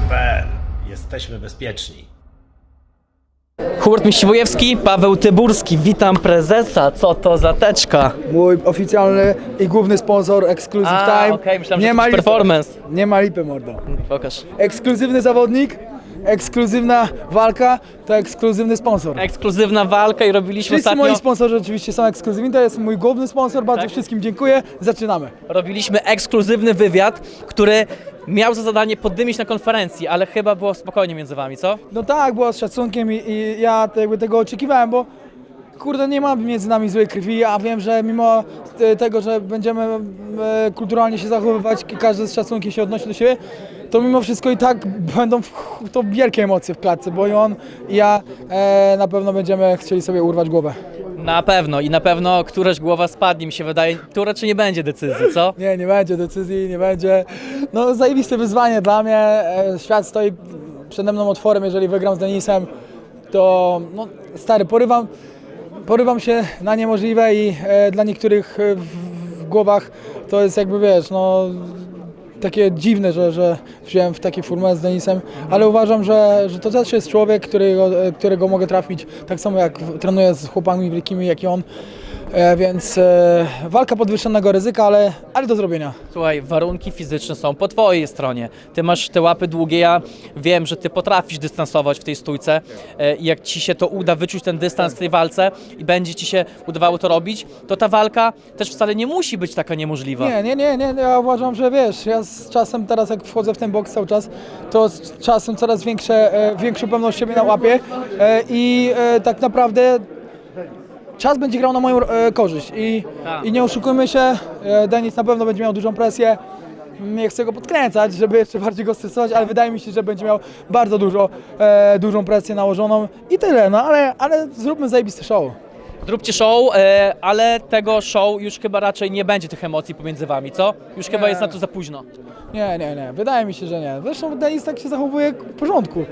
Boxy.pl. Jesteśmy bezpieczni. Hubert Miściwojewski, Paweł Tyburski, witam prezesa, co to za teczka? Mój oficjalny i główny sponsor Exclusive A, Time. okej, myślałem, że to lipy. performance. Nie ma lipy, mordo. Pokaż. Ekskluzywny zawodnik, ekskluzywna walka, to ekskluzywny sponsor. Ekskluzywna walka i robiliśmy Wszyscy ostatnio, moi sponsorzy oczywiście są ekskluzywni, to jest mój główny sponsor, bardzo Tak. wszystkim dziękuję. Zaczynamy. robiliśmy ekskluzywny wywiad, który miał za zadanie poddymić na konferencji, ale chyba było spokojnie między wami, co? No tak, było z szacunkiem i, i ja jakby tego oczekiwałem, bo kurde nie ma między nami złej krwi, a wiem, że mimo e, tego, że będziemy e, kulturalnie się zachowywać, każdy z szacunkiem się odnosi do siebie, to mimo wszystko i tak będą to wielkie emocje w klatce, bo i on i ja e, na pewno będziemy chcieli sobie urwać głowę. Na pewno i na pewno któraś głowa spadnie, mi się wydaje, tu raczej nie będzie decyzji, co? Nie, nie będzie decyzji, nie będzie. No zajebiste wyzwanie dla mnie. E, Świat stoi przede mną otworem, jeżeli wygram z Denisem, to no, stary, porywam, porywam się na niemożliwe i e, dla niektórych e, w, w głowach to jest jakby wiesz, no takie dziwne, że, że wziąłem w taki format z Denisem, ale uważam, że, że to też jest człowiek, którego, e, którego mogę trafić, tak samo jak trenuję z chłopami wielkimi jak i on. E, więc e, walka podwyższonego ryzyka, ale, ale do zrobienia. Słuchaj, warunki fizyczne są po twojej stronie. Ty masz te łapy długie, ja wiem, że ty potrafisz dystansować w tej stójce e, i jak ci się to uda wyczuć ten dystans w tej walce i będzie ci się udawało to robić, to ta walka też wcale nie musi być taka niemożliwa. Nie, nie, nie, nie, ja uważam, że wiesz, ja z czasem teraz jak wchodzę w ten boks cały czas, to z czasem coraz większe, e, większą pewność siebie na łapie e, i e, tak naprawdę czas będzie grał na moją e, korzyść i, Tak. i nie oszukujmy się, e, Denis na pewno będzie miał dużą presję, nie chcę go podkręcać, żeby jeszcze bardziej go stresować, ale wydaje mi się, że będzie miał bardzo dużo, e, dużą presję nałożoną i tyle, no ale, ale zróbmy zajebisty show. Zróbcie show, e, ale tego show już chyba raczej nie będzie tych emocji pomiędzy wami, co? Już chyba jest na to za późno. Nie, nie, nie. Wydaje mi się, że nie. Zresztą Denis tak się zachowuje w porządku.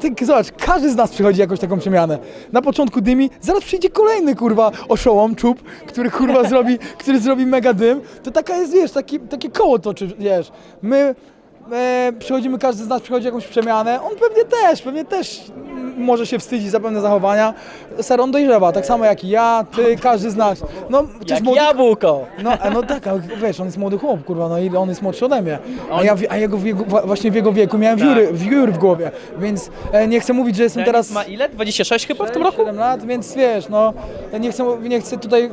Ty, zobacz, każdy z nas przychodzi jakąś taką przemianę. Na początku dymi, zaraz przyjdzie kolejny kurwa oszołom, czub, który kurwa zrobi, który zrobi mega dym. To taka jest, wiesz, taki, takie koło toczy, wiesz. My e, przychodzimy, każdy z nas przychodzi jakąś przemianę. On pewnie też, pewnie też może się wstydzić za pewne zachowania. Ser, on dojrzewa, tak samo jak i ja, ty, każdy z nas. No, Jak młody- jabłko! no, a no tak, wiesz, on jest młody chłop, kurwa, no i on jest młodszy ode mnie. A ja w- a jego, w jego, wa- właśnie w jego wieku miałem wióry, wiór w głowie, więc e, nie chcę mówić, że jestem Teraz ma ile? 26 chyba w tym roku? 7 lat, więc wiesz, no, nie chcę, nie chcę tutaj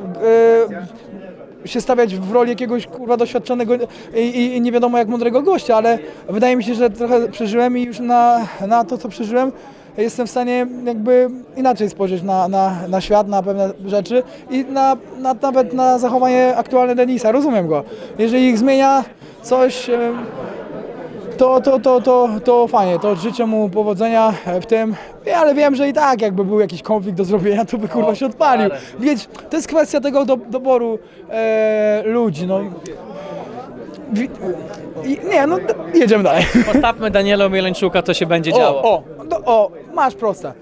e, się stawiać w roli jakiegoś kurwa doświadczonego i, i, i nie wiadomo jak mądrego gościa, ale wydaje mi się, że trochę przeżyłem i już na, na to, co przeżyłem, jestem w stanie jakby inaczej spojrzeć na, na, na świat, na pewne rzeczy i na, na, nawet na zachowanie aktualne Denisa. Rozumiem go. Jeżeli ich zmienia coś, to, to, to, to, to fajnie, to życzę mu powodzenia w tym, ale wiem, że i tak jakby był jakiś konflikt do zrobienia, to by kurwa się odpalił. Więc to jest kwestia tego do, doboru e, ludzi, no. Wi- i- Nie, no d- jedziemy dalej. Postawmy Daniela Mieleńczuka, to się będzie działo. O, o, do, o, masz proste.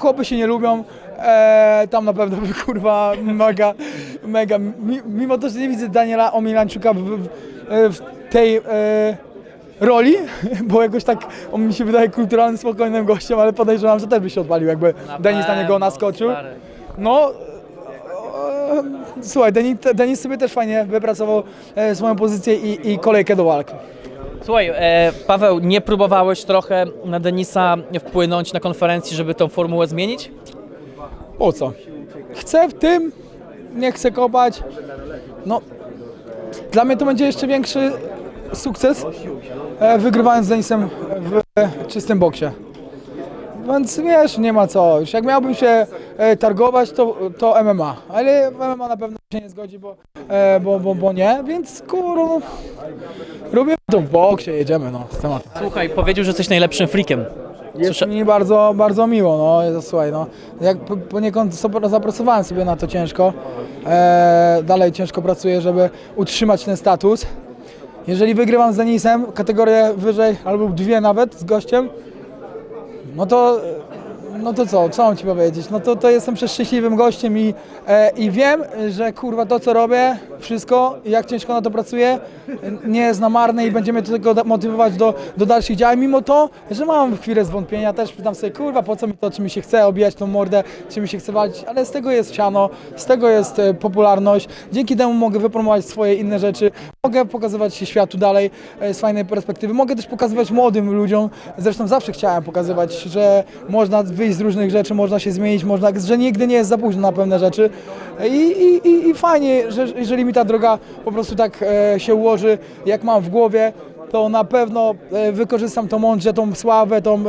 Chłopy się nie lubią, e, tam na pewno by kurwa mega, mega, mi, mimo to, że nie widzę Daniela Omilańczuka w, w, w tej e, roli, bo jakoś tak on mi się wydaje kulturalnym, spokojnym gościem, ale podejrzewam, że też by się odpalił, jakby Denis na niego pewno, naskoczył. stary. No, e, słuchaj, Denis, Denis sobie też fajnie wypracował e, swoją pozycję i, i kolejkę do walki. Słuchaj, e, Paweł, nie próbowałeś trochę na Denisa wpłynąć na konferencji, żeby tą formułę zmienić? Po co? Chcę w tym, nie chcę kopać. No, dla mnie to będzie jeszcze większy sukces, e, wygrywając z Denisem w czystym boksie. Więc wiesz, nie ma co. Już jak miałbym się e, targować, to, to MMA. Ale MMA na pewno się nie zgodzi, bo, e, bo, bo, bo nie. Więc kurwa, robimy to w boksie, jedziemy no, z tematem. Słuchaj, powiedział, że jesteś najlepszym freakiem. Jest Słysza- mi bardzo, bardzo miło, no słuchaj, no. Jak po- poniekąd zapracowałem sobie na to ciężko, e, dalej ciężko pracuję, żeby utrzymać ten status. Jeżeli wygrywam z Denisem, kategorię wyżej, albo dwie nawet z gościem, no to, No to co, co mam ci powiedzieć? No to, to jestem przeszczęśliwym gościem i, e, i wiem, że kurwa to co robię, wszystko, jak ciężko na to pracuję, nie jest na marne i będziemy do tego motywować do, do dalszych działań, mimo to, że mam chwilę zwątpienia, też pytam sobie, kurwa, po co mi to, czy mi się chce obijać tą mordę, czy mi się chce walczyć, ale z tego jest siano, z tego jest e, popularność, dzięki temu mogę wypromować swoje inne rzeczy, mogę pokazywać się światu dalej e, z fajnej perspektywy, mogę też pokazywać młodym ludziom, zresztą zawsze chciałem pokazywać, że można wyjść z różnych rzeczy, można się zmienić, można, że nigdy nie jest za późno na pewne rzeczy. I, i, i, fajnie, że jeżeli mi ta droga po prostu tak e, się ułoży, jak mam w głowie, to na pewno e, wykorzystam to mądrze, tą sławę, tą,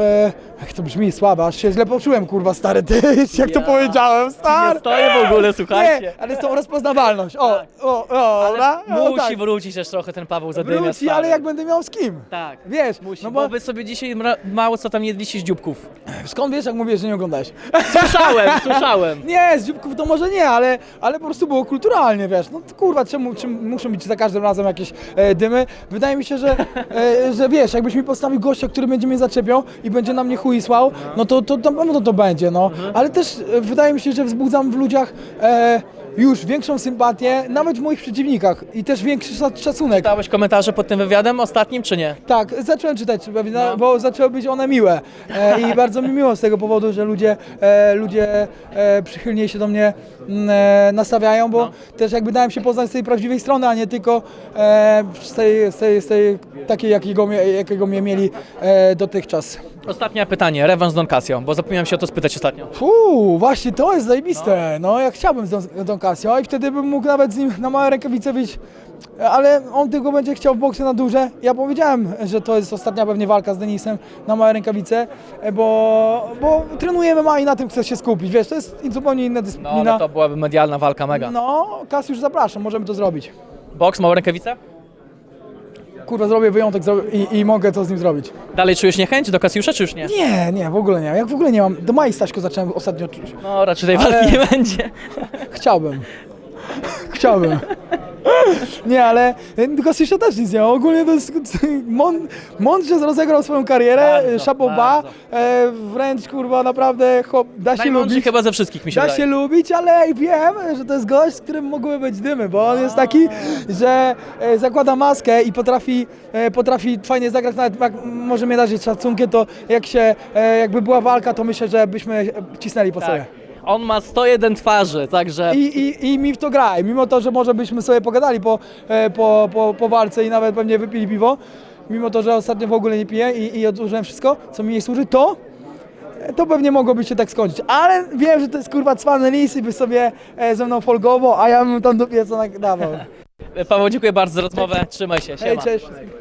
jak to brzmi, sława, aż się źle poczułem, kurwa, stary, ty, jak to Ja powiedziałem, stary. Nie stoję w ogóle, słuchajcie. Nie, ale z tą rozpoznawalność, o, o, o, Ale? O, musi tak. wrócić też trochę ten Paweł Zadymiarz. Wróci, stary. ale jak będę miał z kim? Tak. Wiesz, Musi, no bo... wy sobie dzisiaj mra- mało co tam jedliście z dzióbków. skąd wiesz, jak mówisz, że nie oglądałeś? Słyszałem, słyszałem. Nie, z dzióbków to może nie, ale, ale po prostu było kulturalnie, wiesz. No to kurwa, czemu, czemu muszą być za każdym razem jakieś e, dymy? Wydaje mi się, że, e, że wiesz, jakbyś mi postawił gościa, który będzie mnie zaczepiał i będzie na mnie chuj słał, no to, to, to, no to, to będzie, no. Ale też e, wydaje mi się, że wzbudzam w ludziach e, już większą sympatię, nawet w moich przeciwnikach i też większy szac- szacunek. Czytałeś komentarze pod tym wywiadem ostatnim, czy nie? Tak, zacząłem czytać, pewnie, No. bo zaczęły być one miłe e, i bardzo mi miło z tego powodu, że ludzie, e, ludzie e, przychylnie się do mnie mm, e, nastawiają, bo No. też jakby dałem się poznać z tej prawdziwej strony, a nie tylko e, z, tej, z, tej, z tej takiej, jakiego, mnie- jakiego mnie mieli e, dotychczas. Ostatnie pytanie, rewanż z Don Casio, bo zapomniałem się o to spytać ostatnio. Fuu, właśnie to jest zajebiste. No, ja chciałbym z Don, Don Casio i wtedy bym mógł nawet z nim na małe rękawice wyjść, ale on tylko będzie chciał w boksie na duże. Ja powiedziałem, że to jest ostatnia pewnie walka z Denisem na małe rękawice, bo, bo trenujemy MMA i na tym chcę się skupić. Wiesz, to jest zupełnie inna No, dyscyplina. ale to byłaby medialna walka mega. No, Kas już zapraszam, możemy to zrobić. Boks, małe rękawice? Kurwa, zrobię wyjątek zro- i, i mogę to z nim zrobić. Dalej czujesz niechęć do Kasiusza, czy już nie? Nie, nie, w ogóle nie. Jak w ogóle nie mam. Do Mai Staśko zacząłem ostatnio czuć. No, raczej tej Ale- walki nie będzie. Chciałbym. Chciałbym. Nie, ale Kosisza też nic nie ma. Ogólnie to jest mąd, mądrze rozegrał swoją karierę, Bardzo, szapoba, bardzo. e, wręcz kurwa naprawdę chłop, da się Najmądrzej lubić. chyba ze wszystkich mi się Da wydaje. się lubić, ale wiem, że to jest gość, z którym mogły być dymy, bo on jest taki, że e, zakłada maskę i potrafi, e, potrafi fajnie zagrać, nawet jak może mnie darzyć szacunkiem, to jak się, e, jakby była walka, to myślę, że byśmy e, cisnęli po sobie. On ma 101 twarzy, także... I, i, I mi w to gra. I mimo to, że może byśmy sobie pogadali po, e, po, po, po walce i nawet pewnie wypili piwo, mimo to, że ostatnio w ogóle nie piję i, i odłożyłem wszystko, co mi nie służy, to e, to pewnie mogłoby się tak skończyć. Ale wiem, że to jest kurwa cwany lis i by sobie e, ze mną folgował, a ja bym tam do pieca dawał. Paweł, dziękuję bardzo za rozmowę, trzymaj się, Hej, siema. cześć. wszystkim.